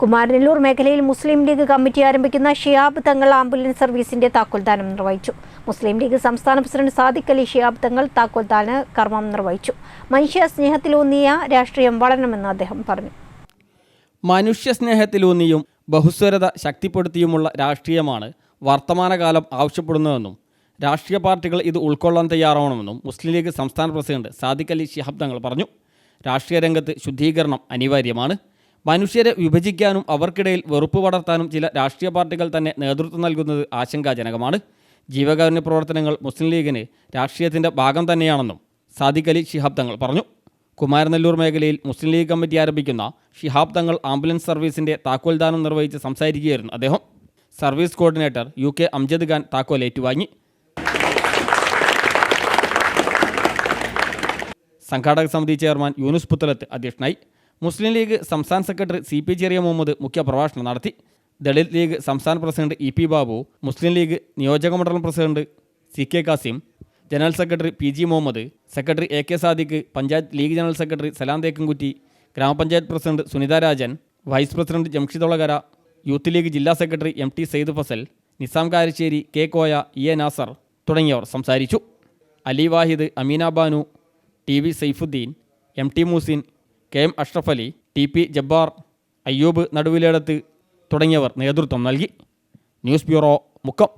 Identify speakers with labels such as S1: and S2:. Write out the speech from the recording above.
S1: കുമാരനെല്ലൂർ മേഖലയിൽ മുസ്ലിം league committee ആരംഭിക്കുന്ന ഷിയാബ് തങ്ങൾ ambulance സർവീസിന്റെ താക്കോൽദാനം നിർവഹിച്ചു. മുസ്ലിം ലീഗ് സംസ്ഥാന പ്രസിഡന്റ് സാദിഖ് അലി ഷിയാബ് തങ്ങൾ താക്കോൽദാന കർമ്മം നിർവഹിച്ചു. മനുഷ്യ സ്നേഹത്തിലൂന്നിയ രാഷ്ട്രീയം വളരണമെന്ന് അദ്ദേഹം പറഞ്ഞു.
S2: മനുഷ്യസ്നേഹത്തിലൂന്നിയും ബഹുസ്വരത ശക്തിപ്പെടുത്തിയുമുള്ള രാഷ്ട്രീയമാണ് വർത്തമാനകാലം ആവശ്യപ്പെടുന്നതെന്നും രാഷ്ട്രീയ പാർട്ടികൾ ഇത് ഉൾക്കൊള്ളാൻ തയ്യാറാവണമെന്നും മുസ്ലിം ലീഗ് സംസ്ഥാന പ്രസിഡന്റ് സാദിഖ് അലി ശിഹാബ് തങ്ങൾ പറഞ്ഞു. രാഷ്ട്രീയ രംഗത്ത് ശുദ്ധീകരണം അനിവാര്യമാണ്. മനുഷ്യരെ വിഭജിക്കാനും അവർക്കിടയിൽ വെറുപ്പ് വളർത്താനും ചില രാഷ്ട്രീയ പാർട്ടികൾ തന്നെ നേതൃത്വം നൽകുന്നത് ആശങ്കാജനകമാണ്. ജീവകാരുണ്യ പ്രവർത്തനങ്ങൾ മുസ്ലിം ലീഗിന് രാഷ്ട്രീയത്തിന്റെ ഭാഗം തന്നെയാണെന്നും സാദിഖ് അലി ശിഹാബ് തങ്ങൾ പറഞ്ഞു. കുമാരനെല്ലൂർ മേഖലയിൽ മുസ്ലിം ലീഗ് കമ്മിറ്റി ആരംഭിക്കുന്ന ഷിഹാബ് തങ്ങൾ ആംബുലൻസ് സർവീസിന്റെ താക്കോൽദാനം നിർവഹിച്ച് സംസാരിക്കുകയായിരുന്നു അദ്ദേഹം. Service coordinator U K Amjad Khan താക്കോൽ ഏറ്റുവാങ്ങി. സംഘാടക സമിതി ചെയർമാൻ യൂനുസ് പുത്തലത്ത് അധ്യക്ഷനായി. മുസ്ലിം ലീഗ് സംസ്ഥാന secretary C P Cheriya Muhammad മുഖ്യ പ്രഭാഷണം നടത്തി. ദളിത് ലീഗ് സംസ്ഥാന president E P Babu Muslim League നിയോജക മണ്ഡലം president C K Kasim general secretary P G Muhammad secretary A K Sadiq panchayat League general secretary Salam Thekkankutty ഗ്രാമപഞ്ചായത്ത് president Sunitha Rajan vice president Jamshid Olakara youth League ജില്ലാ secretary M T Saeed Fazal Nizam Karassery K Koya E A Nasar തുടങ്ങിയവർ സംസാരിച്ചു. Ali Wahid Ameena Banu T V Saifuddin M T Moosin K M Ashraf Ali T P Jabbar Ayyub Naduviledath തുടങ്ങിയവർ നേതൃത്വം നൽകി. News bureau Mukkam.